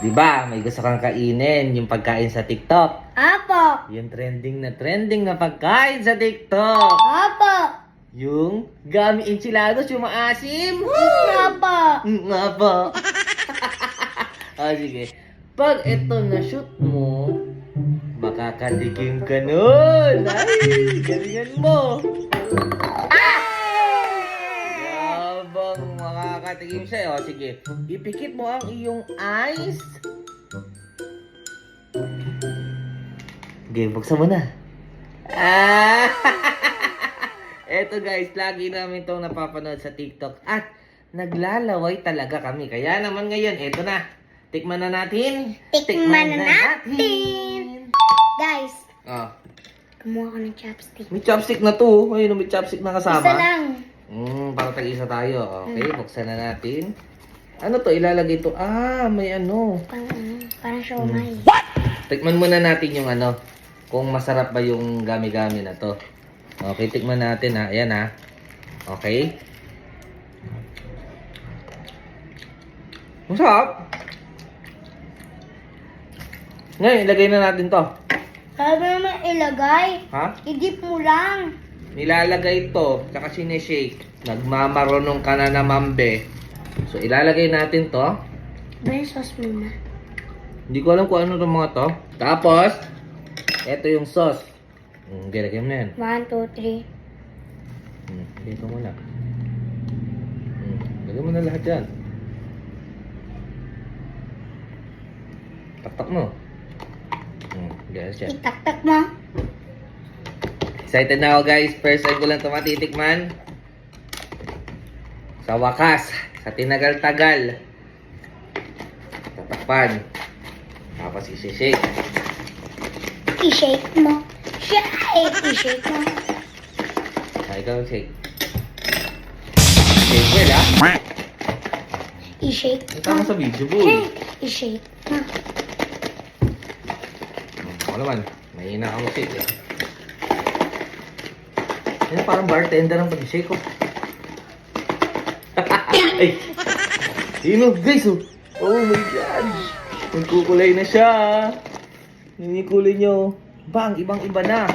Di ba? May gusto kang kainin yung pagkain sa TikTok. Apo. Yung trending na trending na pagkain sa TikTok. Apo. Yung gami enchilados, yung maasim. Apo. Mm, Nga po. ah, sige. Pag ito na-shoot mo, makakatikim ka nun. Ay, galingan mo. Makakatikim siya. O, sige. Ipikit mo ang iyong eyes. Okay, buksan mo na. Ah! Eto guys, lagi namin itong napapanood sa TikTok at naglalaway talaga kami. Kaya naman ngayon, eto na. Tikman na natin. Tikman na natin. Guys, Oh, kumuha ko ng chopstick. may chopstick na to. Ayun, may chopstick na kasama. Isa lang. Mm, para tag-isa tayo. Okay, buksan na natin. Ano to? Ilalagay to. Ah, may ano. Pang, ano, parang siomay. Tikman muna natin yung ano. Kung masarap ba yung gami-gami na to. Okay, tikman natin ha. Ayan ha. Okay. Masarap. Ngayon, ilagay na natin to. Sabi naman ilagay. Ha? Idip mo lang. Nilalagay to, tsaka sinishake. Nagmamarunong ka na naman, be. So, ilalagay natin to. Ben, sauce muna. Hindi ko alam kung ano itong mga to. Tapos, eto yung sauce. Mm, gilagay mo na yan. One, two, three. Hmm, dito mo na. Hmm, lagay mo na lahat yan. Taktak mo. Hmm, guys yan. Itaktak mo. Excited na ako guys. First time ko lang ito matitikman. Sa wakas, sa tinagal-tagal. Tatakpan. Tapos isi-shake. I-shake mo. Shake! I-shake mo. Ah, ikaw shake. Shake well ah. I-shake mo mo. sa video boy. I-shake mo. Ako naman, mahina akong shake eh. Yan parang bartender ang pag-shake ko. Ay! Sino? Guys, oh! Oh my God! Nagkukulay na siya! Yung kulay nyo. Bang, ibang-iba na.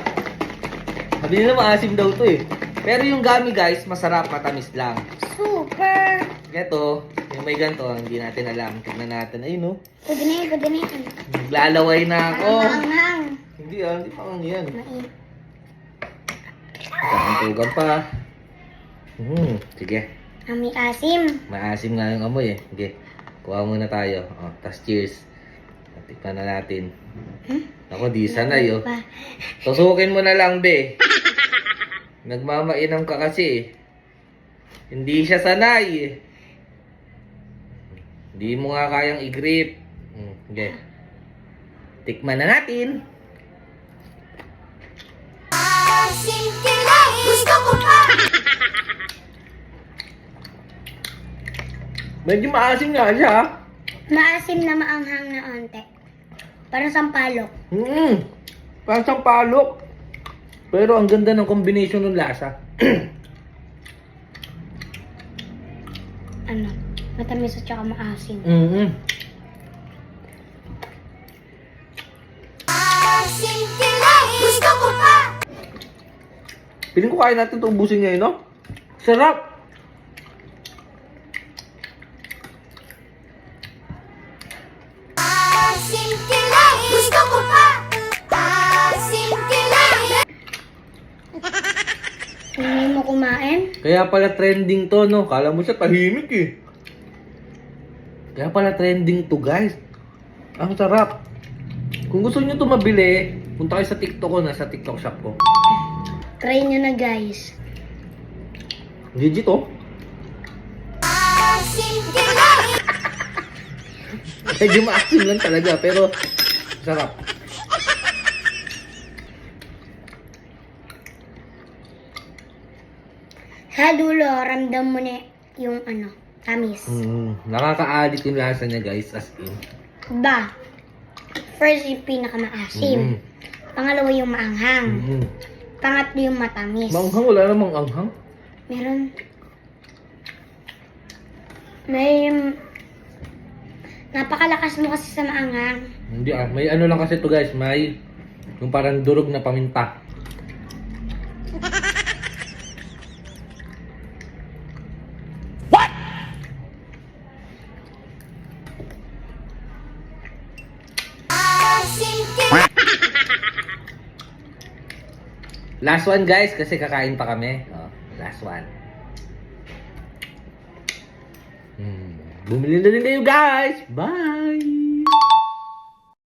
Sabi nila maasim daw to eh. Pero yung gami guys, masarap, matamis lang. Super! Ito, yung may ganito, hindi natin alam. Tignan natin. Ayun oh. Pwede na yun, pwede na yun. Naglalaway na ako. Parang maanghang. Hindi ah, hindi pa ang yan. Mai- Kakantugan pa. Hmm, sige. Ami asim. Maasim nga yung amoy eh. Sige, kuha muna tayo. Oh, tas cheers. Tikman na natin. Hmm? Ako, di sanay oh. Pa. Tusukin mo na lang, be. Nagmamainam ka kasi. Hindi siya sanay. Hindi mo nga kayang i-grip. Hmm, sige. Tikman na natin. Asim! Gusto ko pa! Medyo maasim nga siya. Maasim na maanghang na onte. Parang sampalok. Mm, parang siyang palok. Pero ang ganda ng combination ng lasa. Ano? Matamis at saka maasim. mm Asim Piling ko kaya natin ito ubusin ngayon, no? Sarap! Asim kilay! Gusto ko pa! Asim kilay! Hindi mo kumain? Kaya pala trending to, no? Kala mo siya tahimik eh. Kaya pala trending to, guys. Ang sarap. Kung gusto niyo to mabili, punta kayo sa TikTok ko na, sa TikTok shop ko. Try nyo na guys. Legit, oh. Medyo maasim lang talaga, pero sarap. Sa dulo, ramdam mo na yung ano, tamis. Mm, nakaka-addict yung lasa niya, guys, as in. Ba? First yung pinakamaasim. Mm. Pangalawa yung maanghang. Mm. Pangatlo yung matamis. Manghang, wala namang anghang. Meron. May Napakalakas mo kasi sa maangang. Hindi ah, may ano lang kasi to guys, may yung parang durog na paminta. Last one guys, kasi kakain pa kami. Oh, last one. Hmm. Bumili na rin kayo guys. Bye!